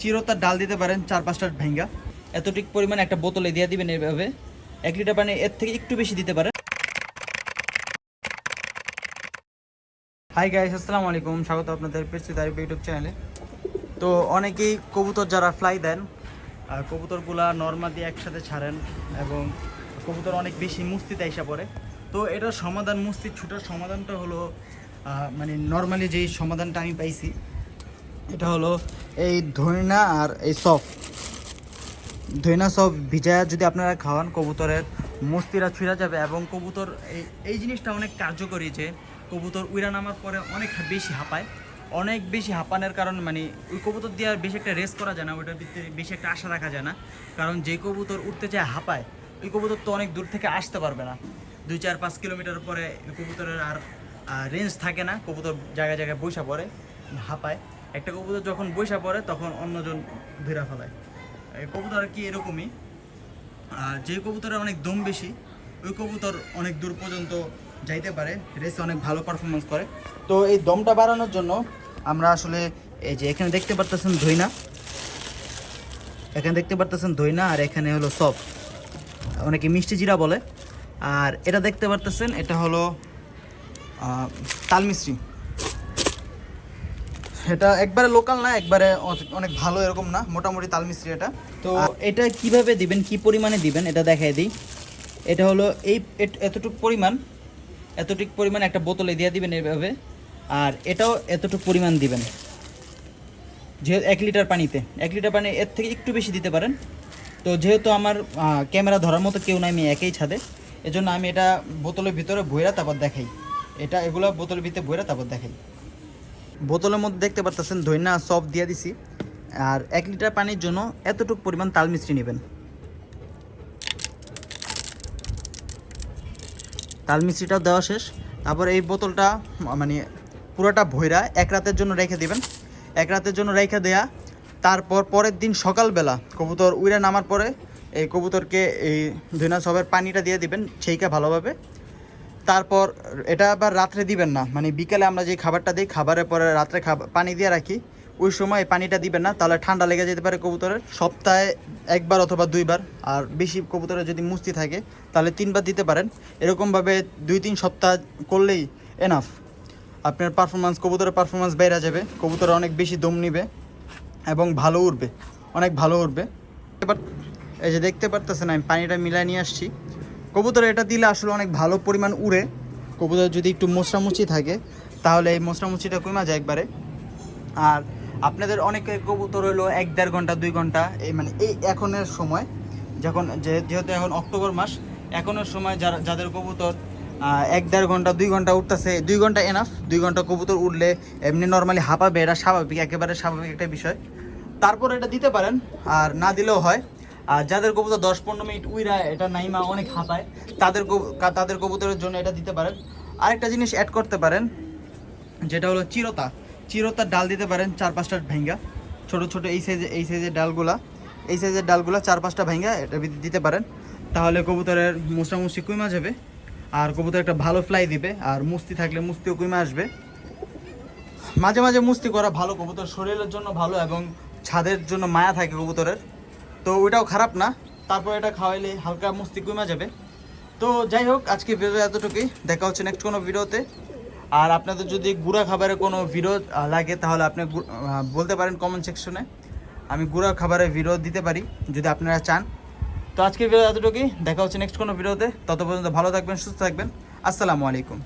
চিরতার ডাল দিতে পারেন চার পাঁচটা ভেঙ্গা। এতটুক পরিমাণ একটা বোতলে দিয়ে দিবেন এইভাবে এক লিটার পানি এর থেকে একটু বেশি দিতে পারেন। হাই গাইস আসসালামু আলাইকুম। স্বাগত আপনাদের পেস্টি তারিফ ইউটিউব চ্যানেলে। তো অনেকেই কবুতর যারা ফ্লাই দেন আর কবুতরগুলা নর্মাল দিয়ে একসাথে ছাড়েন এবং কবুতর অনেক বেশি মুস্তিতে আইসা পড়ে। তো এটার সমাধান, মুস্তি ছুটার সমাধানটা হলো মানে নর্মালি যেই সমাধানটা আমি পাইছি এটা হলো এই ধইনা আর এই সফ। ধইনা সব ভিজায়া যদি আপনারা খাওয়ান, কবুতরের মস্তিরা ছুঁড়া যাবে এবং কবুতর এই এই জিনিসটা অনেক কার্যকরী যে কবুতর উইরা নামার পরে অনেক বেশি হাঁপায়। অনেক বেশি হাঁপানোর কারণ মানে ওই কবুতর দিয়ে আর বেশি একটা রেস করা যায় না, ওইটার ভিতরে বেশি একটা আশা রাখা যায় না। কারণ যে কবুতর উঠতে চায় হাঁপায়, ওই কবুতর তো অনেক দূর থেকে আসতে পারবে না। দুই, চার, পাঁচ কিলোমিটার পরে কবুতরের আর রেঞ্জ থাকে না, কবুতর জায়গায় জায়গায় বৈশা পড়ে, হাঁপায়। একটা কবুতর যখন বৈশা পড়ে, তখন অন্যজন ধীরা ফেলায়। এই কবুতর কি এরকমই। আর যে কবুতরের অনেক দম বেশি, ওই কবুতর অনেক দূর পর্যন্ত যাইতে পারে। রেসে অনেক ভালো পারফরমেন্স করে। তো এই দমটা বাড়ানোর জন্য আমরা আসলে এই যে এখানে দেখতে পারতেছেন ধইনা। এখানে দেখতে পারতেছেন ধইনা আর এখানে হলো সব। অনেকে মিষ্টি জিরা বলে। আর এটা দেখতে পারতেছেন, এটা হলো তালমিশ্রি এটা একবারে লোকাল না, একবারে অনেক ভালো এরকম না, মোটামুটি তালমিস্ত্রি এটা। তো এটা কীভাবে দিবেন, কি পরিমাণে দিবেন, এটা দেখাই দিই। এটা হলো এই এতটুক পরিমাণ এতটুক পরিমাণ একটা বোতলে দিয়ে দিবেন এইভাবে, আর এটাও এতটুক পরিমাণ দিবেন। যেহেতু এক লিটার পানিতে, এক লিটার পানি এর থেকে একটু বেশি দিতে পারেন। তো যেহেতু আমার ক্যামেরা ধরার মতো কেউ নাই, আমি একেই ছাদে, এজন্য আমি এটা বোতলের ভিতরে বইরা তারপর দেখাই। এটা এগুলো বোতলের ভিতরে বইরা তারপর দেখাই। বোতলের মধ্যে দেখতে পারতেছেন ধইনা সব দিয়ে দিছি। আর এক লিটার পানির জন্য এতটুকু পরিমাণ তাল মিষ্টি নেবেন। তাল মিষ্টিটাও দেওয়া শেষ। তারপর এই বোতলটা মানে পুরোটা ভৈরা এক রাতের জন্য রেখে দিবেন। এক রাতের জন্য রেখে দেয়া। তারপর পরের দিন সকালবেলা কবুতর উড়ে নামার পরে এই কবুতরকে এই ধইনা সবের পানিটা দিয়ে দিবেন সেইটা ভালোভাবে। তারপর এটা আবার রাত্রে দিবেন না। মানে বিকালে আমরা যে খাবারটা দিই, খাবারের পরে রাত্রে পানি দিয়ে রাখি। ওই সময় পানিটা দিবেন না, তাহলে ঠান্ডা লেগে যেতে পারে কবুতরের। সপ্তাহে একবার অথবা দুইবার, আর বেশি কবুতরের যদি মুস্তি থাকে, তাহলে তিনবার দিতে পারেন। এরকমভাবে দুই তিন সপ্তাহ করলেই এনাফ আপনার পারফরমেন্স কবুতরের পারফরমেন্স বেড়ে যাবে, কবুতর অনেক বেশি দম নিবে এবং ভালো উঠবে অনেক ভালো উঠবে এবার এই যে দেখতে পারতেছেন, আমি পানিটা মিলাই নিয়ে আসছি। কবুতর এটা দিলে আসলে অনেক ভালো পরিমাণ উড়ে। কবুতর যদি একটু মোচড়ামুচি থাকে, তাহলে এই মোচড়ামুচিটা কমা যায় একবারে। আর আপনাদের অনেকে কবুতর হলো এক দেড় ঘণ্টা, দুই ঘণ্টা, এই মানে এই এখনের সময়, যখন যেহেতু এখন অক্টোবর মাস, এখনের সময় যারা, যাদের কবুতর এক দেড় ঘণ্টা, দুই ঘণ্টা উঠতেছে, দুই ঘণ্টা এনাফ দুই ঘণ্টা কবুতর উঠলে এমনি নর্মালি হাঁপাবে, এটা স্বাভাবিক, একেবারে স্বাভাবিক একটা বিষয়। তারপর এটা দিতে পারেন, আর না দিলেও হয়। আর যাদের কবুতর দশ পনেরো মিনিট উইরা, এটা নাইমা অনেক হাঁপায়। তাদের তাদের কবুতরের জন্য এটা দিতে পারেন। আরেকটা জিনিস অ্যাড করতে পারেন, যেটা হলো চিরতা। চিরতার ডাল দিতে পারেন চার পাঁচটা ভেঙ্গা। ছোট ছোট এই সাইজে এই সাইজের ডালগুলা, এই সাইজের ডালগুলা চার পাঁচটা ভেঙ্গা, এটা দিতে পারেন। তাহলে কবুতরের মুসরামুসি কুইমা যাবে, আর কবুতর একটা ভালো ফ্লাই দিবে, আর মুস্তি থাকলে মুস্তিও কুইমা আসবে। মাঝে মাঝে মুস্তি করা ভালো কবুতর, শরীরের জন্য ভালো এবং ছাদের জন্য মায়া থাকে কবুতরের। তো ওইটাও খারাপ না। তারপর এটা খাওয়াইলে হালকা মুস্তি কমে যাবে। তো যাই হোক, আজকে ভিডিও এতটুকুই। দেখা হচ্ছে নেক্সট কোনো ভিডিওতে। আর আপনাদের যদি গুঁড়া খাবারের কোনো ভিডিও লাগে, তাহলে আপনি বলতে পারেন কমেন্ট সেকশনে আমি গুঁড়া খাবারের ভিডিও দিতে পারি, যদি আপনারা চান। তো আজকে ভিডিও এতটুকুই। দেখা হচ্ছে নেক্সট কোনো ভিডিওতে। তত পর্যন্ত ভালো থাকবেন, সুস্থ থাকবেন। আসসালামু আলাইকুম।